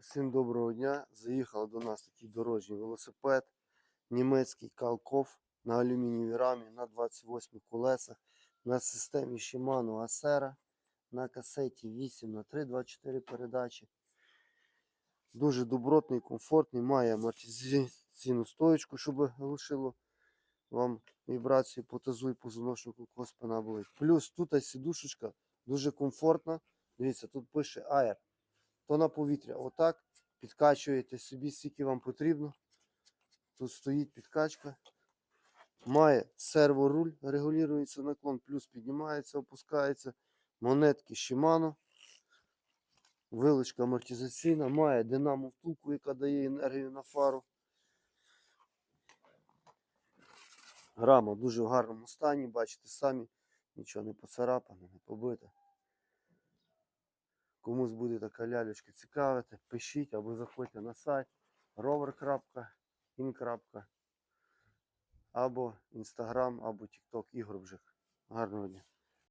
Всім доброго дня. Заїхав до нас такий дорожній велосипед. Німецький Калков на алюмінієвій рамі на 28 колесах. На системі Shimano Acera. На касеті 8 на 3 24 передачі. Дуже добротний, комфортний, має амортизаційну стоєчку, щоб глушило вам вібрації по тазу і позвоночнику, коли спина болить. Плюс тут сідушечка дуже комфортна. Дивіться, тут пише Air то на повітря. Отак підкачуєте собі, скільки вам потрібно. Тут стоїть підкачка. Має серворуль, регулюється наклон, плюс піднімається, опускається. Монетки Shimano. Вилочка амортизаційна, має динамо втулку, яка дає енергію на фару. Рама дуже в гарному стані, бачите самі, нічого не поцарапане, не побите. Комусь буде така лялечка цікавити, пишіть або заходьте на сайт rover.in. або Instagram, або TikTok Ігор Бжик. Гарного дня.